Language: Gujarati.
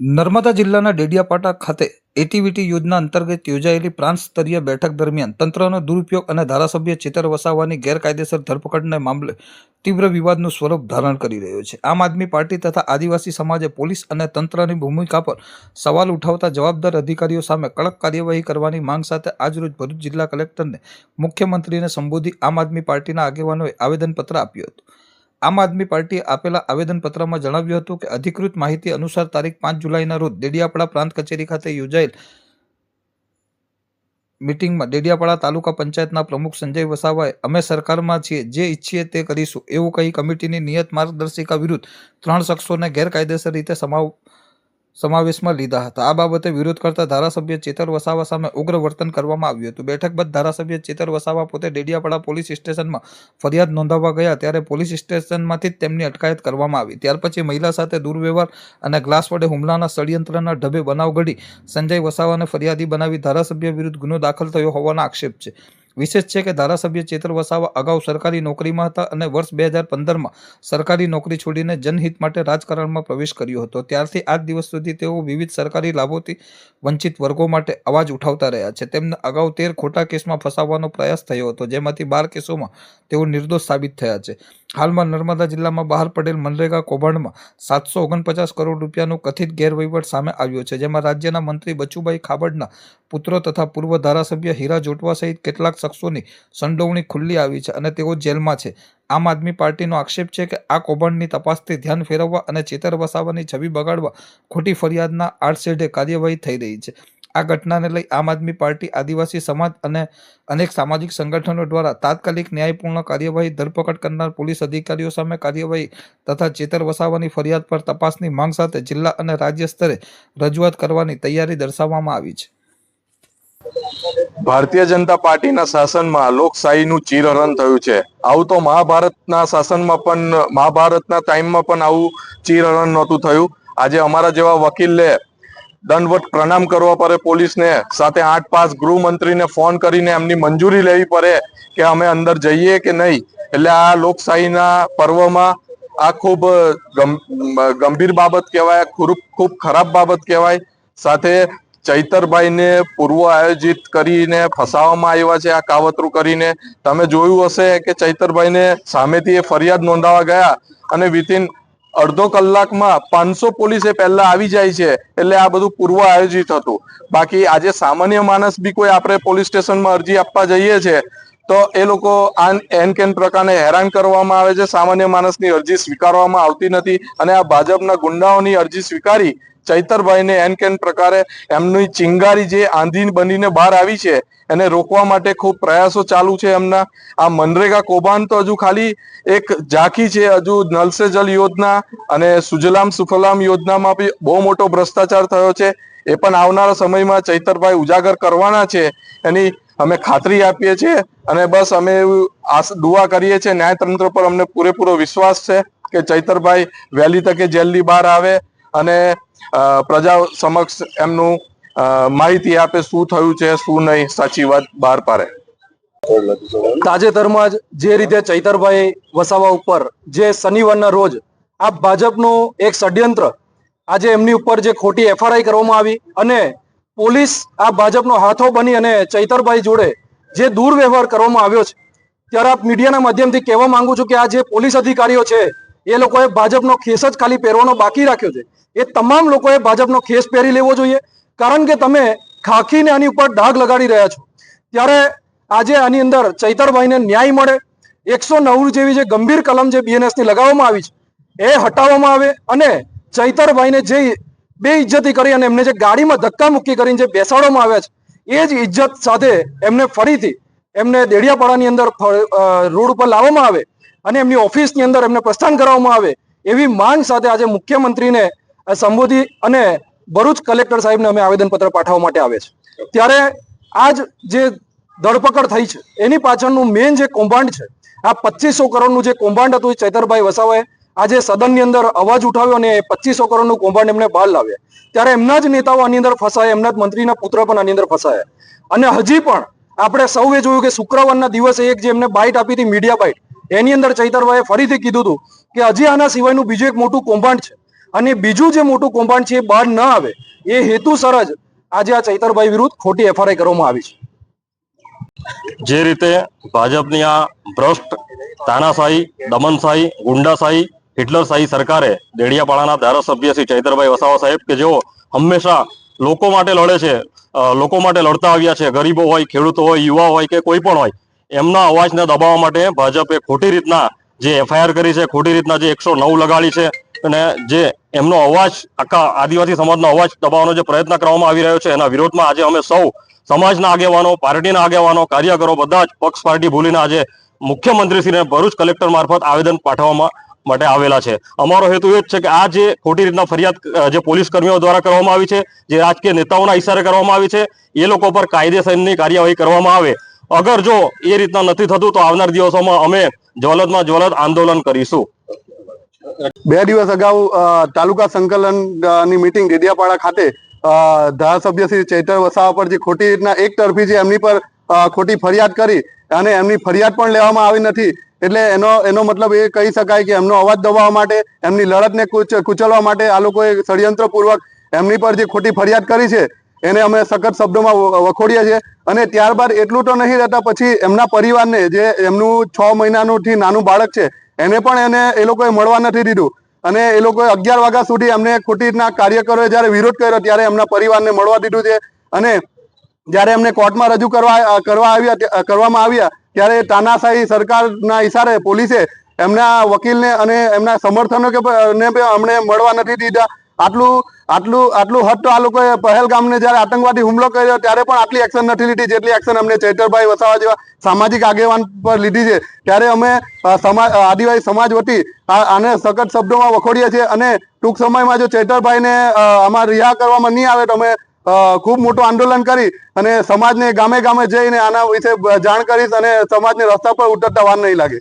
નર્મદા જિલ્લાના ડેડિયાપાટા ખાતે એટીવીટી યોજના અંતર્ગત યોજાયેલી પ્રાંત સ્તરીય બેઠક દરમિયાન તંત્રનો દુરુપયોગ અને ધારાસભ્ય ચેતર વસાવાની ગેરકાયદેસર ધરપકડના મામલે તીવ્ર વિવાદનું સ્વરૂપ ધારણ કરી રહ્યો છે. આમ આદમી પાર્ટી તથા આદિવાસી સમાજે પોલીસ અને તંત્રની ભૂમિકા પર સવાલ ઉઠાવતા જવાબદાર અધિકારીઓ સામે કડક કાર્યવાહી કરવાની માંગ સાથે આજરોજ ભરૂચ જિલ્લા કલેક્ટરને મુખ્યમંત્રીને સંબોધી આમ આદમી પાર્ટીના આગેવાનોએ આવેદનપત્ર આપ્યું હતું. આમ આદમી પાર્ટીએ આપેલા આવેદનપત્રમાં જણાવ્યું હતું કે અધિકૃત માહિતી અનુસાર તારીખ પાંચ જુલાઈના રોજ દેડિયાપાડા પ્રાંત કચેરી ખાતે યોજાયેલ મિટિંગમાં ડેડિયાપાડા તાલુકા પંચાયતના પ્રમુખ સંજય વસાવાએ, અમે સરકારમાં છીએ, જે ઈચ્છીએ તે કરીશું. એવું કહી કમિટીની નિયત માર્ગદર્શિકા વિરુદ્ધ ત્રણ શખ્સોને ગેરકાયદેસર રીતે સમાવ સમાવેશમાં લીધા હતા. આ બાબતે વિરોધ કરતા ધારાસભ્ય ચેતર વસાવા સામે ઉગ્ર વર્તન કરવામાં આવ્યું હતું. બેઠક બાદ ધારાસભ્ય ચેતર વસાવા પોતે ડેડિયાપાડા પોલીસ સ્ટેશનમાં ફરિયાદ નોંધાવવા ગયા ત્યારે પોલીસ સ્ટેશનમાંથી જ તેમની અટકાયત કરવામાં આવી. ત્યાર પછી મહિલા સાથે દુર્વ્યવહાર અને ગ્લાસ વડે હુમલાના ષડયંત્રના ઢબે બનાવ ઘડી સંજય વસાવાને ફરિયાદી બનાવી ધારાસભ્ય વિરુદ્ધ ગુનો દાખલ થયો હોવાનો આક્ષેપ છે. વિશેષ છે કે ધારાસભ્ય ચેતર વસાવા અગાઉ સરકારી નોકરીમાં હતા અને વર્ષ બે હજાર પંદરમાં સરકારી નોકરી છોડીને જનહિત માટે રાજકારણમાં પ્રવેશ કર્યો હતો. ત્યારથી આજ દિવસ સુધી તેઓ વિવિધ સરકારી લાભોથી વંચિત વર્ગો માટે અવાજ ઉઠાવતા રહ્યા છે. તેમને અગાઉ તેર ખોટા કેસમાં ફસાવવાનો પ્રયાસ થયો હતો, જેમાંથી બાર કેસોમાં તેઓ નિર્દોષ સાબિત થયા છે. હાલમાં નર્મદા જિલ્લામાં બહાર પડેલ મનરેગા કૌભાંડમાં સાતસો ઓગણપચાસ કરોડ રૂપિયાનું કથિત ગેરવહીવટ સામે આવ્યો છે, જેમાં રાજ્યના મંત્રી બચુભાઈ ખાબડના પુત્રો તથા પૂર્વ ધારાસભ્ય હીરા જોટવા સહિત કેટલાક શખ્સોની સંડોવણી ખુલ્લી આવી છે અને તેઓ જેલમાં છે. આમ આદમી પાર્ટીનો આક્ષેપ છે કે આ કૌભાંડની તપાસથી ધ્યાન ફેરવવા અને ચેતર વસાવવાની છબી બગાડવા ખોટી ફરિયાદના આડશેઢે કાર્યવાહી થઈ રહી છે. આ ઘટનાને લઈ આમ આદમી પાર્ટી, આદિવાસી સમાજ અને અનેક સામાજિક સંગઠનો દ્વારા તાત્કાલિક ન્યાયપૂર્ણ કાર્યવાહી ધરપકડ કરનાર પોલીસ અધિકારીઓ સામે કાર્યવાહી તથા ચેતર વસાવાની ફરિયાદ પર તપાસની માંગ સાથે જિલ્લા અને રાજ્ય સ્તરે રજૂઆત કરવાની તૈયારી દર્શાવવામાં આવી છે. ભારતીય જનતા પાર્ટીના શાસનમાં લોકશાહીનું ચીરહરણ થયું છે. આવું તો મહાભારતના શાસનમાં પણ, મહાભારતના ટાઈમમાં પણ આવું ચીરહરણ નહોતું થયું. આજે અમારા જેવા વકીલને દંડવટ પ્રણામ કરવા પડે પોલીસને. સાથે આઠ પાસ ગૃહમંત્રીને ફોન કરીને એમની મંજૂરી લેવી પડે કે અમે અંદર જઈએ કે નહીં. એટલે આ લોકશાહીના પર્વમાં આ ખૂબ ગંભીર બાબત કહેવાય, ખૂબ ખૂબ ખરાબ બાબત કહેવાય. સાથે ચૈતરભાઈને પૂર્વ આયોજિત કરીને ફસાવવામાં આવ્યા છે આ કાવતરું કરીને. તમે જોયું હશે કે ચૈતરભાઈને સામેથી એ ફરિયાદ નોંધાવા ગયા અને વિધિન અડધો કલાકમાં પાંચસો પોલીસ એ પહેલા આવી જાય છે, એટલે આ બધું પૂર્વ આયોજિત હતું. બાકી આજે સામાન્ય માણસ બી કોઈ આપણે પોલીસ સ્ટેશનમાં અરજી આપવા જઈએ છે તો એ લોકો આન એન કેન પ્રકારે હેરાન કરવામાં આવે છે. સામાન્ય માણસની અરજી સ્વીકારવામાં આવતી નથી અને આ ભાજપના ગુંડાઓની અરજી સ્વીકારી ચૈતરભાઈને એન કેન પ્રકારે એમની ચિંગારી જે આંધી બનીને બહાર આવી છે એને રોકવા માટે ખૂબ પ્રયાસો ચાલુ છે એમના. આ મનરેગા કૌભાંડ તો હજુ ખાલી એક ઝાંખી છે. હજુ નલસે જલ યોજના અને સુજલામ સુફલામ યોજનામાં બી બહુ મોટો ભ્રષ્ટાચાર થયો છે. એ પણ આવનારા સમયમાં ચૈતરભાઈ ઉજાગર કરવાના છે. એની અમે ખાતરી આપીએ છીએ અને બસ અમે એવું દુઆ કરીએ છીએ. ન્યાયતંત્ર પર અમને પૂરેપૂરો વિશ્વાસ છે કે ચૈતરભાઈ વહેલી તકે જેલની બહાર આવે અને પ્રજા સમક્ષ એમનું માહિતી આપે શું થયું છે, શું નહીં, સાચી વાત બહાર પાડે. તાજેતરમાં જ જે રીતે ચૈતરભાઈ વસાવા ઉપર જે શનિવારના રોજ આ ભાજપનું એક ષડયંત્ર આજે એમની ઉપર જે ખોટી એફઆરઆઈ કરવામાં આવી અને પોલીસ આ ભાજપનો હાથો બની અને ચૈતરભાઈ જોડે જે દુર્વ્યવહાર કરવામાં આવ્યો છે, ત્યારે આપ મીડિયાના માધ્યમથી કહેવા માંગુ છું કે આ જે પોલીસ અધિકારીઓ છે, એ લોકોએ ભાજપનો ખેસ જ ખાલી પહેરવાનો બાકી રાખ્યો છે. એ તમામ લોકોએ ભાજપનો ખેસ પહેરી લેવો જોઈએ, કારણ કે તમે ખાખીને આની ઉપર ડાઘ લગાડી રહ્યા છો. ત્યારે આજે આની અંદર ચૈતરભાઈને ન્યાય મળે, એકસો નવ જેવી જે ગંભીર કલમ જે બીએનએસની લગાવવામાં આવી છે, એ હટાવવામાં આવે અને ચૈતરભાઈને જે બે ઇજ્જતી કરી અને એમને જે ગાડીમાં ધક્કા મુક્કી કરીને જે બેસાડવામાં આવ્યા છે, એ જ ઇજ્જત સાથે એમને ફરીથી એમને દેડિયાપાડાની અંદર રોડ ઉપર લાવવામાં આવે અને એમની ઓફિસની અંદર એમને પ્રસ્થાન કરવામાં આવે એવી માંગ સાથે આજે મુખ્યમંત્રીને સંબોધી અને ભરૂચ કલેક્ટર સાહેબને અમે આવેદનપત્ર પાઠવવા માટે આવે છે. ત્યારે આજ જે ધરપકડ થઈ છે, એની પાછળનું મેઇન જે કૌભાંડ છે, આ પચીસો કરોડનું જે કૌભાંડ હતું ચૈતરભાઈ વસાવાએ આજે સદનની અંદર અવાજ ઉઠાવ્યો અને પચીસો કરોડનું કૌભાંડ એમને બહાર લાવ્યા. ત્યારે એમના જ નેતાઓ આની અંદર ફસાયા, એમના જ મંત્રીના પુત્ર પણ આની અંદર ફસાયા. અને હજી પણ આપણે સૌએ જોયું કે શુક્રવારના દિવસે એક જે એમને બાઇટ આપી હતી, મીડિયા બાઇટ એની અંદર ચૈતરભાઈએ ફરીથી કીધું હતું કે હજી આના સિવાયનું બીજું એક મોટું કૌભાંડ છે. અને બીજું જે મોટું કૌભાંડ છે એ બહાર ન આવે, એ હેતુસર જ આજે આ ચૈતરભાઈ વિરુદ્ધ ખોટી એફઆરઆઈ કરવામાં આવી છે. જે રીતે ભાજપની આ ભ્રષ્ટ તાનાશાહી, દમનશાહી, ગુંડાશાહી હિટલરશાહી સરકારે દેડિયાપાડાના ધારાસભ્ય શ્રી ચૈતરભાઈ વસાવા સાહેબ કે જેઓ હંમેશા લોકો માટે લડે છે લોકો માટે લડતા આવ્યા છે, ગરીબો હોય, ખેડૂતો હોય, યુવા હોય કે કોઈ પણ હોય, એમના અવાજને દબાવવા માટે ભાજપે ખોટી રીતના જે એફઆઈઆર કરી છે, ખોટી રીતના જે એકસો નવ લગાડી છે અને જે એમનો અવાજ આખા આદિવાસી સમાજનો અવાજ દબાવવાનો જે પ્રયત્ન કરવામાં આવી રહ્યો છે, એના વિરોધમાં આજે અમે સૌ સમાજના આગેવાનો, પાર્ટીના આગેવાનો, કાર્યકરો બધા જ પક્ષ પાર્ટી ભૂલીને આજે મુખ્યમંત્રીશ્રીને ભરૂચ કલેક્ટર મારફત આવેદન પાઠવવામાં માટે આવેલા છે. અમારો હેતુ એ જ છે કે આ જે ખોટી રીતના ફરિયાદ જે પોલીસ કર્મીઓ દ્વારા કરવામાં આવી છે, જે રાજકીય નેતાઓના ઇશારે કરવામાં આવી છે, એ લોકો પર કાયદેસરની કાર્યવાહી કરવામાં આવે. અગર જો એ રીતના નથી થતું, તો આવનાર દિવસોમાં અમે જ્વલદમાં જ્વલદ આંદોલન કરીશું. બે દિવસ અગાઉ તાલુકા સંકલન મિટિંગ ડેડિયાપાડા ખાતે ધારાસભ્ય શ્રી ચૈતર વસાવા પર જે ખોટી રીતના એક તરફી જે એમની પર ખોટી ફરિયાદ કરી અને એમની ફરિયાદ પણ લેવામાં આવી નથી એટલે એનો એનો મતલબ એ કહી શકાય કે એમનો અવાજ દબાવવા માટે, એમની લડતને કુચલવા માટે આ લોકોએ ષડયંત્રપૂર્વક એમની પર જે ખોટી ફરિયાદ કરી છે, એને અમે સખત શબ્દોમાં વખોડીએ છીએ. અને ત્યારબાદ એટલું તો નહીં રહેતા પછી એમના પરિવારને, જે એમનું છ મહિનાનુંથી નાનું બાળક છે, એને પણ એને એ લોકોએ મળવા નથી દીધું. અને એ લોકોએ અગિયાર વાગ્યા સુધી એમને ખોટી રીતના કાર્યકરોએ જ્યારે વિરોધ કર્યો, ત્યારે એમના પરિવારને મળવા દીધું છે. અને જ્યારે એમને કોર્ટમાં રજૂ કરવા કરવા આવ્યા કરવામાં આવ્યા, ત્યારે તાનાશાહી સરકારના ઈશારે પોલીસે એમના વકીલને અને એમના સમર્થનો કે અમને મળવા નથી દીધા. આટલું આટલું આટલું હદ તો આ લોકોએ પહેલગામને જ્યારે આતંકવાદી હુમલો કર્યો, ત્યારે પણ આટલી એક્શન નથી લીધી જેટલી એક્શન અમને ચૈતરભાઈ વસાવા જેવા સામાજિક આગેવાન પર લીધી છે. ત્યારે અમે સમાજ આદિવાસી સમાજ વતી આને સખત શબ્દોમાં વખોડીએ છીએ અને ટૂંક સમયમાં જો ચૈતરભાઈને આમાં રિહા કરવામાં નહીં આવે તો અમે ખૂબ મોટું આંદોલન કરી અને સમાજને ગામે ગામે જઈને આના વિશે જાણ કરીશ અને સમાજને રસ્તા પર ઉતરતા વાર નહીં લાગે.